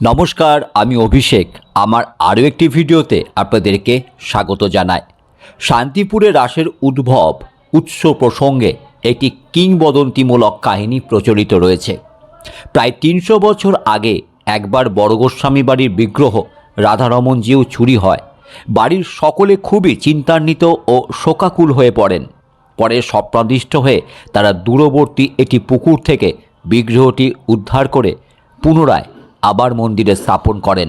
নমস্কার, আমি অভিষেক। আমার আরও একটি ভিডিওতে আপনাদেরকে স্বাগত জানাই। শান্তিপুরে রাসের উদ্ভব, উৎস প্রসঙ্গে একটি কিংবদন্তিমূলক কাহিনী প্রচলিত রয়েছে। প্রায় তিনশো বছর আগে একবার বড়গোস্বামী বাড়ির বিগ্রহ রাধারমনজিও চুরি হয়। বাড়ির সকলে খুবই চিন্তান্বিত ও শোকাকুল হয়ে পড়েন। পরে স্বপ্নাদিষ্ট হয়ে তারা দূরবর্তী একটি পুকুর থেকে বিগ্রহটি উদ্ধার করে পুনরায় আবার মন্দিরে স্থাপন করেন।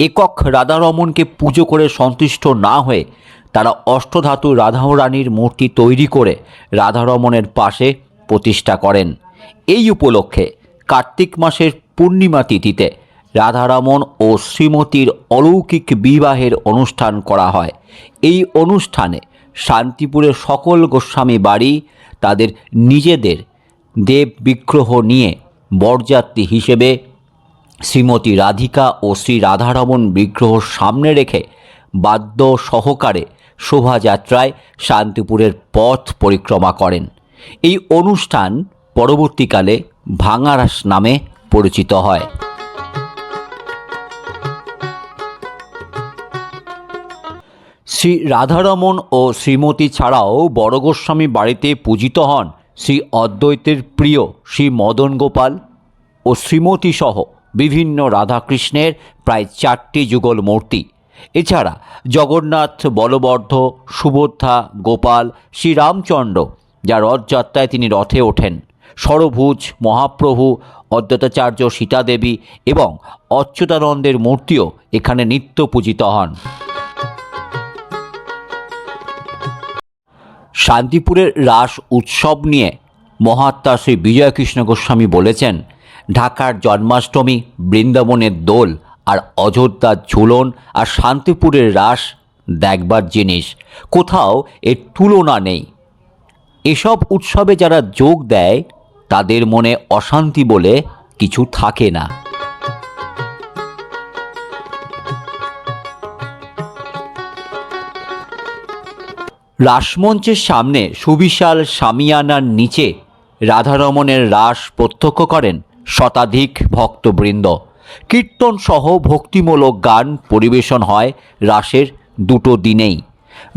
একক রাধারমনকে পুজো করে সন্তুষ্ট না হয়ে তারা অষ্টধাতু রাধা রানীর মূর্তি তৈরি করে রাধারমনের পাশে প্রতিষ্ঠা করেন। এই উপলক্ষে কার্তিক মাসের পূর্ণিমা তিথিতে রাধারমন ও শ্রীমতীর অলৌকিক বিবাহের অনুষ্ঠান করা হয়। এই অনুষ্ঠানে শান্তিপুরের সকল গোস্বামী বাড়ি তাদের নিজেদের দেব বিগ্রহ নিয়ে বরযাত্রী হিসেবে শ্রীমতী রাধিকা ও শ্রী রাধারমন বিগ্রহ সামনে রেখে বাদ্য সহকারে শোভাযাত্রায় শান্তিপুরের পথ পরিক্রমা করেন। এই অনুষ্ঠান পরবর্তীকালে ভাঙারাস নামে পরিচিত হয়। শ্রী রাধারমন ও শ্রীমতী ছাড়াও বড় গোস্বামী বাড়িতে পূজিত হন শ্রী অদ্বৈতের প্রিয় শ্রী মদন গোপাল ও শ্রীমতী সহ বিভিন্ন রাধাকৃষ্ণের প্রায় চারটি যুগল মূর্তি। এছাড়া জগন্নাথ, বলবর্ধ সুভদ্রা গোপাল, শ্রীরামচন্দ্র যা রথযাত্রায় তিনি রথে ওঠেন। সরভুজ, মহাপ্রভু, অদ্বৈতাচার্য সীতাদেবী এবং অচ্যুতানন্দের মূর্তিও এখানে নিত্য পূজিত হন। শান্তিপুরের রাস উৎসব নিয়ে মহাত্মা শ্রী বিজয়কৃষ্ণ গোস্বামী বলেছেন ঢাকার জন্মাষ্টমী, বৃন্দাবনের দোল আর অযোধ্যার ঝুলন আর শান্তিপুরের রাস দেখবার জিনিস। কোথাও এর তুলনা নেই। এসব উৎসবে যারা যোগ দেয়, তাদের মনে অশান্তি বলে কিছু থাকে না। রাসমঞ্চের সামনে সুবিশাল সামিয়ানার নিচে রাধারমণের রাস প্রত্যক্ষ করেন। শতাধিক ভক্তবৃন্দ। কীর্তন সহ ভক্তিমূলক গান পরিবেশন হয় রাসের দুটো দিনেই।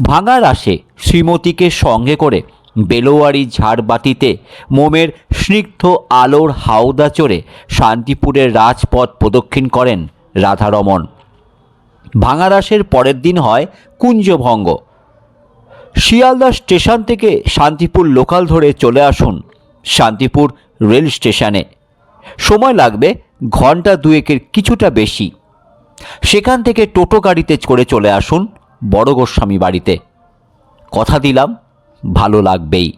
ভাঙা রাসে শ্রীমতীকে সঙ্গে করে বেলোয়ারি ঝাড়বাতিতে মোমের স্নিগ্ধ আলোর হাওদা চড়ে শান্তিপুরের রাজপথ প্রদক্ষিণ করেন রাধারমণ ভাঙারাসের পরের দিন হয় কুঞ্জভঙ্গ। শিয়ালদা স্টেশন থেকে শান্তিপুর লোকাল ধরে চলে আসুন শান্তিপুর রেল স্টেশনে। সময় লাগবে ঘণ্টা দুয়েকের কিছুটা বেশি। সেখান থেকে টোটো গাড়িতে করে চলে আসুন বড় গোস্বামী বাড়িতে। কথা দিলাম, ভালো লাগবেই।